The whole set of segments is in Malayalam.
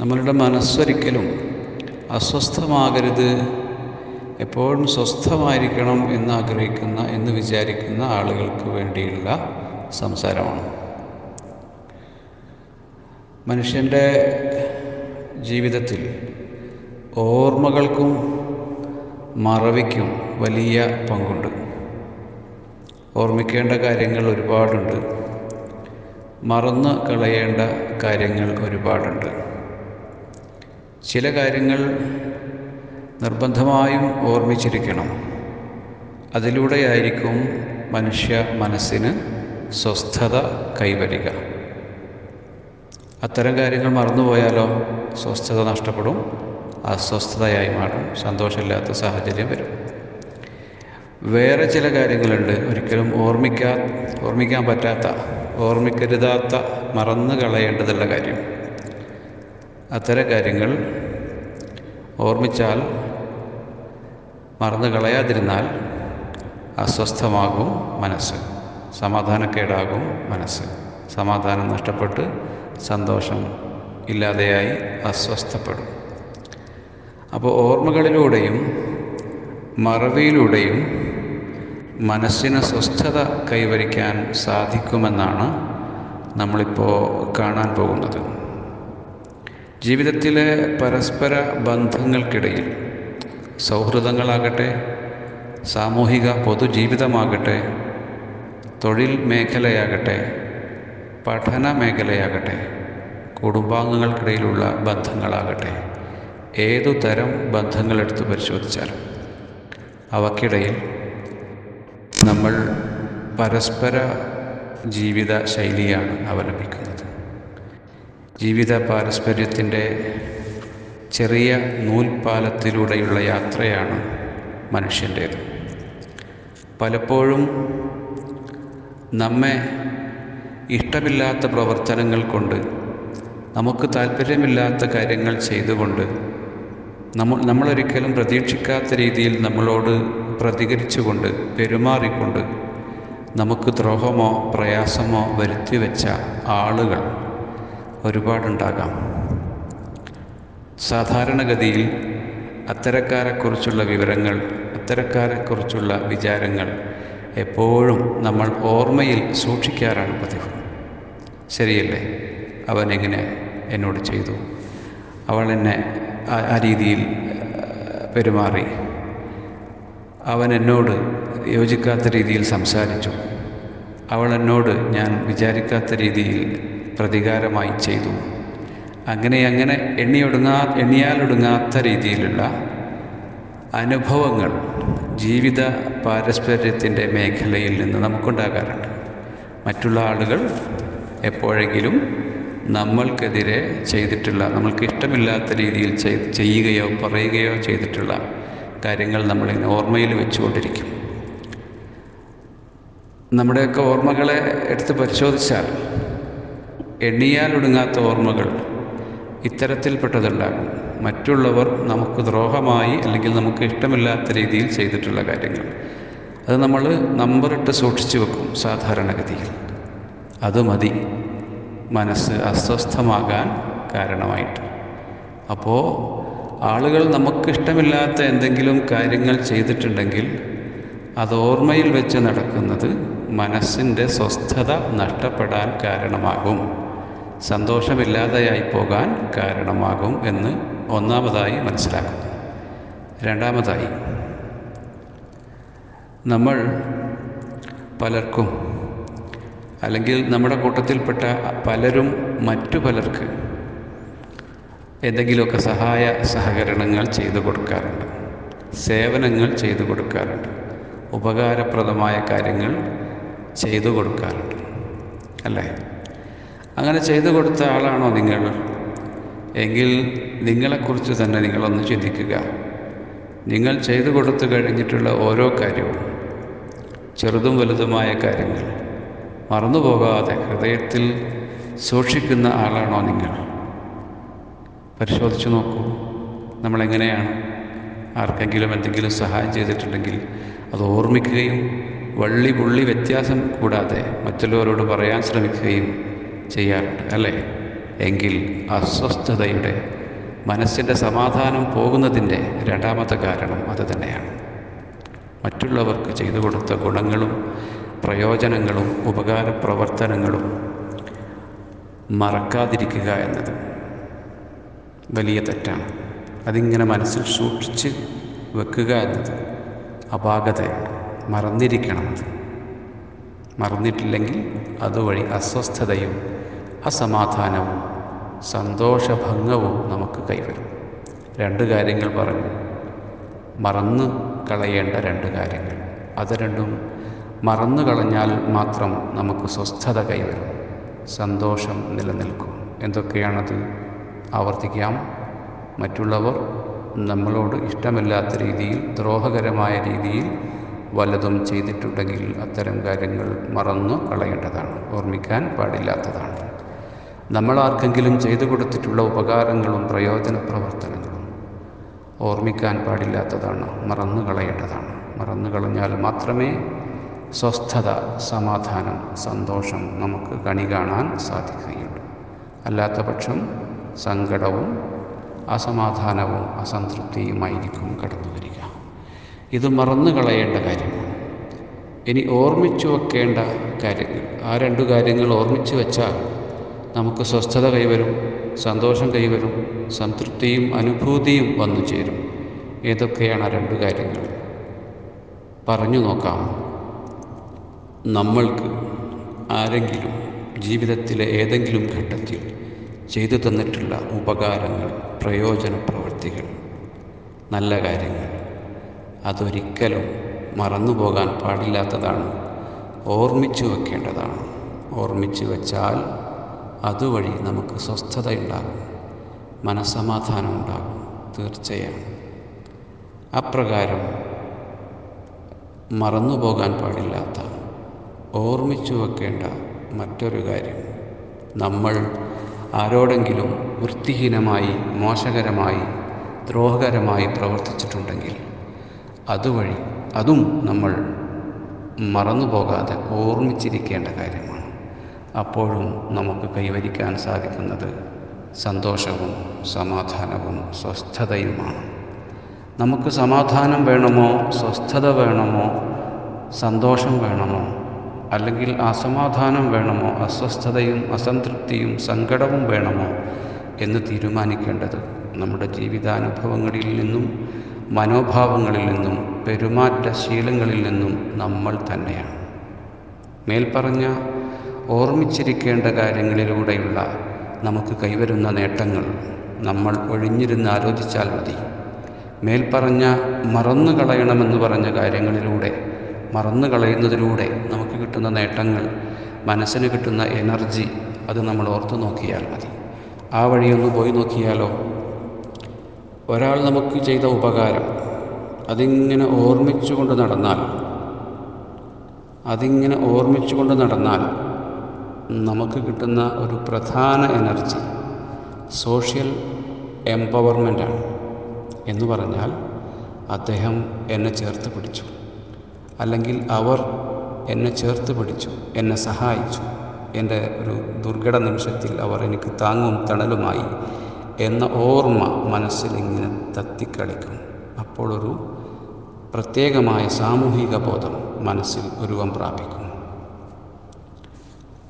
നമ്മളുടെ മനസ്സൊരിക്കലും അസ്വസ്ഥമാകരുത്. എപ്പോഴും സ്വസ്ഥമായിരിക്കണം എന്ന് ആഗ്രഹിക്കുന്ന എന്ന് വിചാരിക്കുന്ന ആളുകൾക്ക് വേണ്ടിയുള്ള സംസാരമാണ്. മനുഷ്യന്റെ ജീവിതത്തിൽ ഓർമ്മകൾക്കും മറവിക്കും വലിയ പങ്കുണ്ട്. ഓർമ്മിക്കേണ്ട കാര്യങ്ങൾ ഒരുപാടുണ്ട്. മറന്ന് കളയേണ്ട കാര്യങ്ങൾ ഒരുപാടുണ്ട്. ചില കാര്യങ്ങൾ നിർബന്ധമായും ഓർമ്മിച്ചിരിക്കണം. അതിലൂടെയായിരിക്കും മനുഷ്യ മനസ്സിന് സ്വസ്ഥത കൈവരിക. അത്തരം കാര്യങ്ങൾ മറന്നുപോയാലോ? സ്വസ്ഥത നഷ്ടപ്പെടും. അസ്വസ്ഥതയായി മാറും. സന്തോഷമില്ലാത്ത സാഹചര്യം വരും. വേറെ ചില കാര്യങ്ങളുണ്ട്. ഒരിക്കലും ഓർമ്മിക്കാ ഓർമ്മിക്കാൻ പറ്റാത്ത ഓർമ്മിക്കരുതാത്ത മറന്നു കളയേണ്ടതുള്ള കാര്യം. അത്തരം കാര്യങ്ങൾ ഓർമ്മിച്ചാൽ മറന്നു കളയാതിരുന്നാൽ അസ്വസ്ഥമാകും മനസ്സ്. സമാധാനക്കേടാകും മനസ്സ്. സമാധാനം നഷ്ടപ്പെട്ട് സന്തോഷം ഇല്ലാതെയായി അസ്വസ്ഥപ്പെടും. അപ്പോൾ ഓർമ്മകളിലൂടെയും മറവിയിലൂടെയും മനസ്സിന് സ്വസ്ഥത കൈവരിക്കാൻ സാധിക്കുമെന്നാണ് നമ്മളിപ്പോൾ കാണാൻ പോകുന്നത്. ജീവിതത്തിലെ പരസ്പര ബന്ധങ്ങൾക്കിടയിൽ സൗഹൃദങ്ങളാകട്ടെ സാമൂഹിക പൊതുജീവിതമാകട്ടെ തൊഴിൽ മേഖലയാകട്ടെ പഠന മേഖലയാകട്ടെ കുടുംബാംഗങ്ങൾക്കിടയിലുള്ള ബന്ധങ്ങളാകട്ടെ ഏതു തരം ബന്ധങ്ങളെടുത്ത് പരിശോധിച്ചാലും അവക്കിടയിൽ നമ്മൾ പരസ്പര ജീവിത ശൈലിയാണ് അവലംബിക്കുന്നത്. ജീവിത പാരസ്പര്യത്തിന്റെ ചെറിയ നൂൽപാലത്തിലൂടെയുള്ള യാത്രയാണ് മനുഷ്യന്റേത്. പലപ്പോഴും നമ്മെ ഇഷ്ടമില്ലാത്ത പ്രവർത്തനങ്ങൾ കൊണ്ട് നമുക്ക് താല്പര്യമില്ലാത്ത കാര്യങ്ങൾ ചെയ്തുകൊണ്ട് നമ്മൾ നമ്മളൊരിക്കലും പ്രതീക്ഷിക്കാത്ത രീതിയിൽ നമ്മളോട് പ്രതികരിച്ചുകൊണ്ട് പെരുമാറിക്കൊണ്ട് നമുക്ക് ദ്രോഹമോ പ്രയാസമോ വരുത്തി വെച്ച ആളുകൾ ഒരുപാടുണ്ടാകാം. സാധാരണഗതിയിൽ അത്തരക്കാരെക്കുറിച്ചുള്ള വിവരങ്ങൾ അത്തരക്കാരെക്കുറിച്ചുള്ള വിചാരങ്ങൾ എപ്പോഴും നമ്മൾ ഓർമ്മയിൽ സൂക്ഷിക്കാറാണ് പതിവ്. ശരിയല്ലേ? അവൻ എങ്ങനെ എന്നോട് ചെയ്തു? അവൾ എന്നെ ആ- രീതിയിൽ പെരുമാറി. അവൻ എന്നോട് യോജിക്കാത്ത രീതിയിൽ സംസാരിച്ചു. അവൾ എന്നോട് ഞാൻ വിചാരിക്കാത്ത രീതിയിൽ പ്രതികാരമായി ചെയ്തു. അങ്ങനെ അങ്ങനെ എണ്ണിയൊടുങ്ങാ എണ്ണിയാലൊടുങ്ങാത്ത രീതിയിലുള്ള അനുഭവങ്ങൾ ജീവിത പാരസ്പര്യത്തിന്റെ മേഖലയിൽ നിന്ന് നമുക്കുണ്ടാകാറുണ്ട്. മറ്റുള്ള ആളുകൾ എപ്പോഴെങ്കിലും നമ്മൾക്കെതിരെ ചെയ്തിട്ടുള്ള നമ്മൾക്ക് ഇഷ്ടമില്ലാത്ത രീതിയിൽ ചെയ്യുകയോ പറയുകയോ ചെയ്തിട്ടുള്ള കാര്യങ്ങൾ നമ്മളിങ്ങനെ ഓർമ്മയിൽ വെച്ചുകൊണ്ടിരിക്കും. നമ്മുടെയൊക്കെ ഓർമ്മകളെ എടുത്ത് പരിശോധിച്ചാൽ എണ്ണിയാലൊടുങ്ങാത്ത ഓർമ്മകൾ ഇത്തരത്തിൽപ്പെട്ടതുണ്ടാകും മറ്റുള്ളവർ നമുക്ക് ദ്രോഹമായി അല്ലെങ്കിൽ നമുക്ക് ഇഷ്ടമില്ലാത്ത രീതിയിൽ ചെയ്തിട്ടുള്ള കാര്യങ്ങൾ. അത് നമ്മൾ നമ്പറിട്ട് സൂക്ഷിച്ചു വെക്കും സാധാരണഗതിയിൽ. അത് മതി. മനസ്സ് അസ്വസ്ഥമാകാൻ കാരണമായിട്ട്. അപ്പോൾ ആളുകൾ നമുക്കിഷ്ടമില്ലാത്ത എന്തെങ്കിലും കാര്യങ്ങൾ ചെയ്തിട്ടുണ്ടെങ്കിൽ അത് ഓർമ്മയിൽ വെച്ച് നടക്കുന്നത് മനസ്സിന്റെ സ്വസ്ഥത നഷ്ടപ്പെടാൻ കാരണമാകും. സന്തോഷമില്ലാതെയായി പോകാൻ കാരണമാകും എന്ന് ഒന്നാമതായി മനസ്സിലാക്കുന്നു. രണ്ടാമതായി നമ്മൾ പലർക്കും അല്ലെങ്കിൽ നമ്മുടെ കൂട്ടത്തിൽപ്പെട്ട പലരും മറ്റു പലർക്ക് എന്തെങ്കിലുമൊക്കെ സഹായ സഹകരണങ്ങൾ ചെയ്തു കൊടുക്കാറുണ്ട് സേവനങ്ങൾ ചെയ്തു കൊടുക്കാറുണ്ട് ഉപകാരപ്രദമായ കാര്യങ്ങൾ ചെയ്തു കൊടുക്കാറുണ്ട് അല്ലേ? അങ്ങനെ ചെയ്തു കൊടുത്ത ആളാണോ നിങ്ങൾ? എങ്കിൽ നിങ്ങളെക്കുറിച്ച് തന്നെ നിങ്ങളൊന്ന് ചിന്തിക്കുക. നിങ്ങൾ ചെയ്തു കൊടുത്തു കഴിഞ്ഞിട്ടുള്ള ഓരോ കാര്യവും ചെറുതും വലുതുമായ കാര്യങ്ങൾ മറന്നുപോകാതെ ഹൃദയത്തിൽ സൂക്ഷിക്കുന്ന ആളാണോ നിങ്ങൾ? പരിശോധിച്ചു നോക്കൂ. നമ്മളെങ്ങനെയാണ് ആർക്കെങ്കിലും എന്തെങ്കിലും സഹായം ചെയ്തിട്ടുണ്ടെങ്കിൽ അത് ഓർമ്മിക്കുകയും വള്ളി പുള്ളി വ്യത്യാസം കൂടാതെ മറ്റുള്ളവരോട് പറയാൻ ശ്രമിക്കുകയും ചെയ്യാറുണ്ട് അല്ലേ? എങ്കിൽ അസ്വസ്ഥതയുടെ മനസ്സിന്റെ സമാധാനം പോകുന്നതിന്റെ രണ്ടാമത്തെ കാരണം അത് തന്നെയാണ്. മറ്റുള്ളവർക്ക് ചെയ്തു കൊടുത്ത ഗുണങ്ങളും പ്രയോജനങ്ങളും ഉപകാര പ്രവർത്തനങ്ങളും മറക്കാതിരിക്കുക എന്നത് വലിയ തെറ്റാണ്. അതിങ്ങനെ മനസ്സിൽ സൂക്ഷിച്ച് വെക്കുക എന്നത് അപാകതയാണ്. മറന്നിരിക്കണം മറന്നിട്ടില്ലെങ്കിൽ അതുവഴി അസ്വസ്ഥതയും അസമാധാനവും സന്തോഷഭംഗവും നമുക്ക് കൈവരും. രണ്ട് കാര്യങ്ങൾ പറഞ്ഞു. മറന്നു കളയേണ്ട രണ്ട് കാര്യങ്ങൾ. അത് രണ്ടും മറന്നു കളഞ്ഞാൽ മാത്രം നമുക്ക് സ്വസ്ഥത കൈവരും. സന്തോഷം നിലനിൽക്കും. എന്തൊക്കെയാണത്? ആവർത്തിക്കാം. മറ്റുള്ളവർ നമ്മളോട് ഇഷ്ടമില്ലാത്ത രീതിയിൽ ദ്രോഹകരമായ രീതിയിൽ വലതും ചെയ്തിട്ടുണ്ടെങ്കിൽ അത്തരം കാര്യങ്ങൾ മറന്നു കളയേണ്ടതാണ്. ഓർമ്മിക്കാൻ പാടില്ലാത്തതാണ്. നമ്മൾ ആർക്കെങ്കിലും ചെയ്തു കൊടുത്തിട്ടുള്ള ഉപകാരങ്ങളും പ്രയോജന പ്രവർത്തനങ്ങളും ഓർമ്മിക്കാൻ പാടില്ലാത്തതാണ് മറന്നു കളയേണ്ടതാണ്. മറന്നു കളഞ്ഞാൽ മാത്രമേ സ്വസ്ഥത സമാധാനം സന്തോഷം നമുക്ക് കണി കാണാൻ സാധിക്കുകയുള്ളൂ. അല്ലാത്ത പക്ഷം സങ്കടവും അസമാധാനവും അസംതൃപ്തിയുമായിരിക്കും കടന്നു വരിക. ഇത് മറന്നു കളയേണ്ട കാര്യമാണ്. ഇനി ഓർമ്മിച്ചു വെക്കേണ്ട കാര്യങ്ങൾ ആ രണ്ടു കാര്യങ്ങൾ ഓർമ്മിച്ചു വെച്ചാൽ നമുക്ക് സ്വസ്ഥത കൈവരും സന്തോഷം കൈവരും സംതൃപ്തിയും അനുഭൂതിയും വന്നു ചേരും. ഏതൊക്കെയാണ് ആ രണ്ട് കാര്യങ്ങൾ. പറഞ്ഞു നോക്കാം. നമ്മൾക്ക് ആരെങ്കിലും ജീവിതത്തിലെ ഏതെങ്കിലും ഘട്ടത്തിൽ ചെയ്തു തന്നിട്ടുള്ള ഉപകാരങ്ങൾ പ്രയോജന പ്രവൃത്തികൾ നല്ല കാര്യങ്ങൾ അതൊരിക്കലും മറന്നു പോകാൻ പാടില്ലാത്തതാണ് ഓർമ്മിച്ചു വെക്കേണ്ടതാണ്. ഓർമ്മിച്ചു വെച്ചാൽ അതുവഴി നമുക്ക് സ്വസ്ഥതയുണ്ടാകും മനസ്സമാധാനം ഉണ്ടാകും. തീർച്ചയാണ് അപ്രകാരം മറന്നുപോകാൻ പാടില്ലാത്ത ഓർമ്മിച്ചു വെക്കേണ്ട മറ്റൊരു കാര്യം. നമ്മൾ ആരോടെങ്കിലും വൃത്തിഹീനമായി മോശകരമായി ദ്രോഹകരമായി പ്രവർത്തിച്ചിട്ടുണ്ടെങ്കിൽ അതുവഴി അതും നമ്മൾ മറന്നുപോകാതെ ഓർമ്മിച്ചിരിക്കേണ്ട കാര്യമാണ്. അപ്പോഴും നമുക്ക് കൈവരിക്കാൻ സാധിക്കുന്നത് സന്തോഷവും സമാധാനവും സ്വസ്ഥതയുമാണ്. നമുക്ക് സമാധാനം വേണമോ സ്വസ്ഥത വേണമോ സന്തോഷം വേണമോ അല്ലെങ്കിൽ അസമാധാനം വേണമോ അസ്വസ്ഥതയും അസംതൃപ്തിയും സങ്കടവും വേണമോ എന്ന് തീരുമാനിക്കേണ്ടത് നമ്മുടെ ജീവിതാനുഭവങ്ങളിൽ നിന്നും മനോഭാവങ്ങളിൽ നിന്നും പെരുമാറ്റ ശീലങ്ങളിൽ നിന്നും നമ്മൾ തന്നെയാണ്. മേൽപ്പറഞ്ഞ ഓർമ്മിച്ചിരിക്കേണ്ട കാര്യങ്ങളിലൂടെയുള്ള നമുക്ക് കൈവരുന്ന നേട്ടങ്ങൾ നമ്മൾ ഒഴിഞ്ഞിരുന്ന് ആലോചിച്ചാൽ മതി. മേൽപ്പറഞ്ഞ മറന്നു കളയണമെന്ന് പറഞ്ഞ കാര്യങ്ങളിലൂടെ മറന്നു കളയുന്നതിലൂടെ നമുക്ക് കിട്ടുന്ന നേട്ടങ്ങൾ മനസ്സിന് കിട്ടുന്ന എനർജി അത് നമ്മൾ ഓർത്തു നോക്കിയാൽ മതി. ആ വഴിയൊന്ന് പോയി നോക്കിയാലോ? ഒരാൾ നമുക്ക് ചെയ്ത ഉപകാരം അതിങ്ങനെ ഓർമ്മിച്ചുകൊണ്ട് നടന്നാൽ അതിങ്ങനെ ഓർമ്മിച്ചുകൊണ്ട് നടന്നാൽ നമുക്ക് കിട്ടുന്ന ഒരു പ്രധാന എനർജി സോഷ്യൽ എംപവർമെന്റാണ്. എന്ന് പറഞ്ഞാൽ അദ്ദേഹം എന്നെ ചേർത്ത് പിടിച്ചു. അല്ലെങ്കിൽ അവർ എന്നെ ചേർത്ത് പിടിച്ചു എന്നെ സഹായിച്ചു. എന്റെ ഒരു ദുർഘട നിമിഷത്തിൽ അവർ എനിക്ക് താങ്ങും തണലുമായി എന്ന ഓർമ്മ മനസ്സിൽ ഇങ്ങനെ തത്തിക്കളിക്കും. അപ്പോഴൊരു പ്രത്യേകമായ സാമൂഹിക ബോധം മനസ്സിൽ ഉരുവം പ്രാപിക്കും.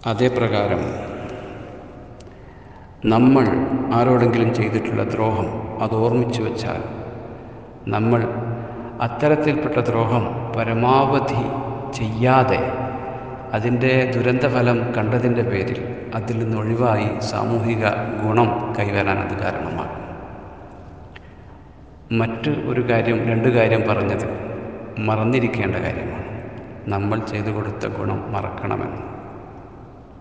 അതേ പ്രകാരം നമ്മൾ ആരോടെങ്കിലും ചെയ്തിട്ടുള്ള ദ്രോഹം അത് ഓർമ്മിച്ചു വെച്ചാൽ നമ്മൾ അത്തരത്തിൽപ്പെട്ട ദ്രോഹം പരമാവധി ചെയ്യാതെ അതിന്റെ ദുരന്തഫലം കണ്ടതിന്റെ പേരിൽ അതിൽ നിന്ന് ഒഴിവായി സാമൂഹിക ഗുണം കൈവരാൻ അത് കാരണമാകും. മറ്റ് ഒരു കാര്യം രണ്ട് കാര്യം പറഞ്ഞത് മറന്നിരിക്കേണ്ട കാര്യമാണ്. നമ്മൾ ചെയ്തു കൊടുത്ത ഗുണം മറക്കണമെന്ന്.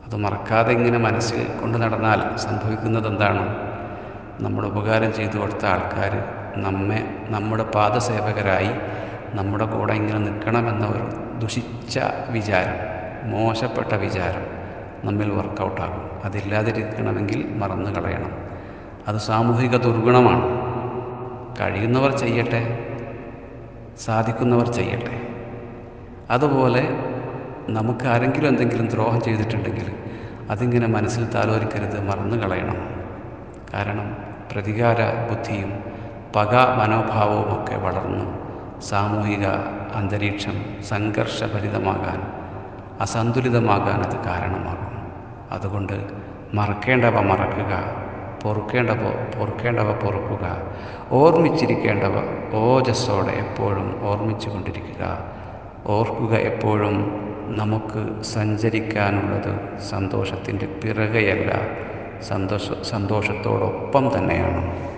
അത് മറക്കാതെ ഇങ്ങനെ മനസ്സിൽ കൊണ്ട് നടന്നാൽ സംഭവിക്കുന്നത് എന്താണ് നമ്മൾ ഉപകാരം ചെയ്തു കൊടുത്ത ആൾക്കാർ നമ്മെ നമ്മുടെ പാദസേവകരായി നമ്മുടെ കൂടെ ഇങ്ങനെ നിൽക്കണമെന്ന ഒരു ദുഷിച്ച വിചാരം മോശപ്പെട്ട വിചാരം നമ്മിൽ വർക്കൗട്ടാകും. അതില്ലാതിരിക്കണമെങ്കിൽ മറന്നു കളയണം. അത് സാമൂഹിക ദുർഗുണമാണ്. കഴിയുന്നവർ ചെയ്യട്ടെ സാധിക്കുന്നവർ ചെയ്യട്ടെ. അതുപോലെ നമുക്ക് ആരെങ്കിലും എന്തെങ്കിലും ദ്രോഹം ചെയ്തിട്ടുണ്ടെങ്കിൽ അതിങ്ങനെ മനസ്സിൽ താലോലിക്കരുത് മറന്നു കളയണം. കാരണം പ്രതികാര ബുദ്ധിയും പക മനോഭാവവുമൊക്കെ വളർന്നു സാമൂഹിക അന്തരീക്ഷം സംഘർഷഭരിതമാകാൻ അസന്തുലിതമാകാൻ അത് കാരണമാകും. അതുകൊണ്ട് മറക്കേണ്ടവ മറക്കുക പൊറുക്കേണ്ടവ പൊറുക്കേണ്ടവ പൊറുക്കുക ഓർമ്മിച്ചിരിക്കേണ്ടവ ഓജസ്സോടെ എപ്പോഴും ഓർമ്മിച്ചു കൊണ്ടിരിക്കുക ഓർക്കുക എപ്പോഴും നമുക്ക് സഞ്ചരിക്കാനുള്ളത് സന്തോഷത്തിന്റെ പിറകെയല്ല സന്തോഷ സന്തോഷത്തോടൊപ്പം തന്നെയാണ്.